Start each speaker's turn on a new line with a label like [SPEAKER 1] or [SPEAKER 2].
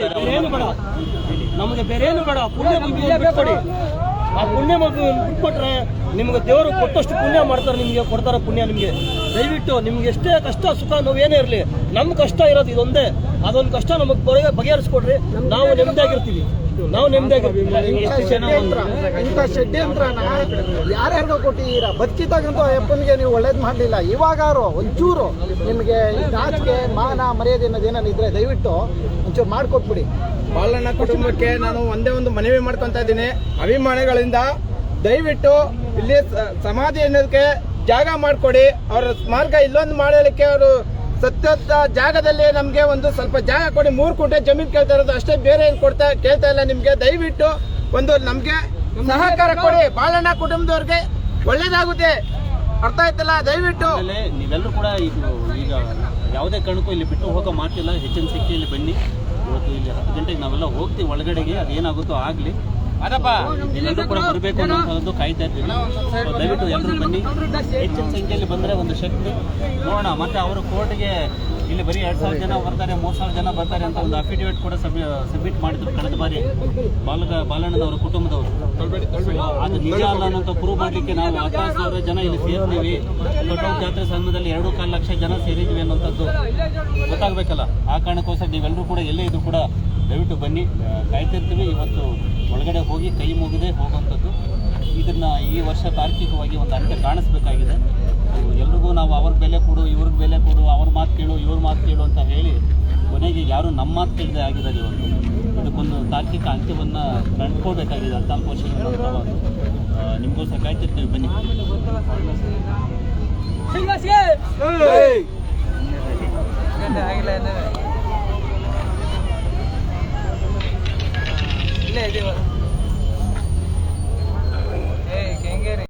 [SPEAKER 1] ಬೇರೇನು ಬೇಡ. ನಮಗೆ ಬೇರೇನು ಬೇಡ. ಪುಣ್ಯ ಬಿಟ್ಕೊಡಿ. ಆ ಪುಣ್ಯ ಮಗು ಬಿಟ್ಕೊಟ್ರೆ ನಿಮ್ಗೆ ದೇವರು ಕೊಟ್ಟಷ್ಟು ಪುಣ್ಯ ಮಾಡ್ತಾರೆ, ನಿಮಗೆ ಕೊಡ್ತಾರೆ ಪುಣ್ಯ ನಿಮಗೆ. ದಯವಿಟ್ಟು ನಿಮ್ಗೆ ಎಷ್ಟೇ ಕಷ್ಟ ಸುಖ ನೋವು ಏನೇ ಇರಲಿ ನಮ್ಮ ಕಷ್ಟ ಇರೋದು ಇದೊಂದೇ. ಅದೊಂದು ಕಷ್ಟ ನಮಗೆ ಬಗೆ ಬಗೆಹರಿಸ್ಕೊಡ್ರಿ. ನಾವು ನೆಮ್ಮದಿಯಾಗಿರ್ತೀವಿ. ನಾವು ನೆಮ್ಮದಿಯಾಗಿರ್ತೀವಿ.
[SPEAKER 2] ಇಂಥ ಷಡ್ಯಂತ್ರ ಇಂಥ ಷಡ್ಯಂತ್ರನ ಯಾರ್ಯಾರಿಗೋ ಕೊಟ್ಟಿದ್ದೀರಾ ಬದುಕಿದಾಗಂತೂ ಅಪ್ಪನಿಗೆ ನೀವು ಒಳ್ಳೇದು ಮಾಡಲಿಲ್ಲ. ಇವಾಗಾರು ಒಂಚೂರು ನಿಮಗೆ ಈ ನಾಚಿಕೆ ಮಾನ ಮರ್ಯಾದೆ ಅನ್ನೋದು ಇದ್ರೆ ದಯವಿಟ್ಟು ಒಂಚೂರು ಮಾಡಿಕೊಟ್ಬಿಡಿ.
[SPEAKER 3] ಬಾಲಣ್ಣ ಕುಟುಂಬಕ್ಕೆ ನಾನು ಒಂದೇ ಒಂದು ಮನವಿ ಮಾಡ್ಕೊಂತ ಇದ್ದೀನಿ. ಅಭಿಮಾನಿಗಳಿಂದ ದಯವಿಟ್ಟು ಇಲ್ಲಿ ಸ- ಸಮಾಧಿ ಅನ್ನೋದಕ್ಕೆ ಜಾಗ ಮಾಡಿಕೊಡಿ ಅವರ ಮಾರ್ಗ ಇಲ್ಲೊಂದು ಮಾಡಲಿಕ್ಕೆ ಅವರು ಸತ್ಯದ ಜಾಗದಲ್ಲಿ ನಮಗೆ ಒಂದು ಸ್ವಲ್ಪ ಜಾಗ ಕೊಡಿ. ಮೂರು ಕುಂಟೆ ಜಮೀನು ಕೇಳ್ತಾ ಇರೋದು ಅಷ್ಟೇ ಬೇರೆ ಏನು ಕೊಡ್ತಾ ಕೇಳ್ತಾ ಇಲ್ಲ ನಿಮಗೆ. ದಯವಿಟ್ಟು ಒಂದು ನಮಗೆ ಸಹಕಾರ ಕೊಡಿ. ಬಾಳಣ್ಣ ಕುಟುಂಬದವ್ರಿಗೆ ಒಳ್ಳೇದಾಗುತ್ತೆ. ಅರ್ಥ ಆಯ್ತಲ್ಲ? ದಯವಿಟ್ಟು.
[SPEAKER 4] ನೀವೆಲ್ಲರೂ ಕೂಡ ಇದು ಈಗ ಯಾವುದೇ ಕಾರಣಕ್ಕೂ ಇಲ್ಲಿ ಬಿಟ್ಟು ಹೋಗೋ ಮಾತಿಲ್ಲ. ಹೆಚ್ಚಿನ ಸಂಖ್ಯೆಯಲ್ಲಿ ಬನ್ನಿ. ಇವತ್ತು ಇಲ್ಲಿ ಹತ್ತು ಗಂಟೆಗೆ ನಾವೆಲ್ಲ ಹೋಗ್ತೀವಿ ಒಳಗಡೆಗೆ. ಅದೇನಾಗುತ್ತೋ ಆಗಲಿ. ಅದಪ್ಪ ನೀವೆಲ್ಲರೂ ಕೂಡ ಬರಬೇಕು ಅನ್ನೋದು ಕಾಯ್ತಾ ಇದ್ದೀವಿ. ದಯವಿಟ್ಟು ಎಲ್ಲರೂ ಬನ್ನಿ. ಹೆಚ್ಚಿನ ಸಂಖ್ಯೆಯಲ್ಲಿ ಬಂದರೆ ಒಂದು ಶಕ್ತಿ. ನೋಡೋಣ ಮತ್ತೆ ಅವರು ಕೋರ್ಟ್ಗೆ ಇಲ್ಲಿ ಬರೀ ಎರಡು ಸಾವಿರ ಜನ ಬರ್ತಾರೆ ಮೂರು ಸಾವಿರ ಜನ ಬರ್ತಾರೆ ಅಂತ ಒಂದು ಅಫಿಡವಿಟ್ ಕೂಡ ಸಬ್ಮಿಟ್ ಮಾಡಿದ್ರು ಕಳೆದ ಬಾರಿ. ಬಾಲಕ ಬಾಲಣ್ಣನವರ ಕುಟುಂಬದವರು. ಅದು ನಿಜ ಅಲ್ಲ ಅನ್ನೋಂಥ ಪ್ರೂವ್ ಮಾಡಲಿಕ್ಕೆ ನಾವು ಹತ್ತಾರು ಸಾವಿರ ಜನ ಇಲ್ಲಿ ಸೇರ್ತೀವಿ. ಕಟೌಟ್ ಜಾತ್ರೆ ಸಂಘದಲ್ಲಿ ಎರಡು ಕಾಲು ಲಕ್ಷ ಜನ ಸೇರಿದ್ವಿ ಅನ್ನೋಂಥದ್ದು. ಗೊತ್ತಾಗಬೇಕಲ್ಲ. ಆ ಕಾರಣಕ್ಕೋಸ್ಕರ ನೀವೆಲ್ಲರೂ ಕೂಡ ಎಲ್ಲೇ ಇದ್ರು ಕೂಡ ದಯವಿಟ್ಟು ಬನ್ನಿ. ಕಾಯ್ತಿರ್ತೀವಿ. ಇವತ್ತು ಒಳಗಡೆ ಹೋಗಿ ಕೈ ಮುಗಿದೇ ಹೋಗುವಂಥದ್ದು. ಇದನ್ನು ಈ ವರ್ಷ ತಾರ್ಕಿಕವಾಗಿ ಒಂದು ಅಂತ್ಯ ಕಾಣಿಸ್ಬೇಕಾಗಿದೆ. ಎಲ್ರಿಗೂ ನಾವು ಅವ್ರ ಬೆಲೆ ಕೊಡು ಇವ್ರಿಗೆ ಬೆಲೆ ಕೊಡು ಅವ್ರ ಮಾತು ಕೇಳು ಇವ್ರ ಮಾತು ಕೇಳು ಅಂತ ಹೇಳಿ ಕೊನೆಗೆ ಯಾರು ನಮ್ಮ ಮಾತು ಕೇಳದೆ ಆಗಿದ್ದಾರೆ ಇವತ್ತು ಇದಕ್ಕೊಂದು ತಾರ್ಕಿಕ ಅಂತ್ಯವನ್ನು ಕಂಡ್ಕೋಬೇಕಾಗಿದೆ ಅರ್ಥ ಪೋಷಣೆ ನಿಮಗೋಸ್ಕರ ಕಾಯ್ತಿರ್ತೀವಿ. ಬನ್ನಿ.
[SPEAKER 1] ಇಲ್ಲೇ ಇದೀವಲ್ಲ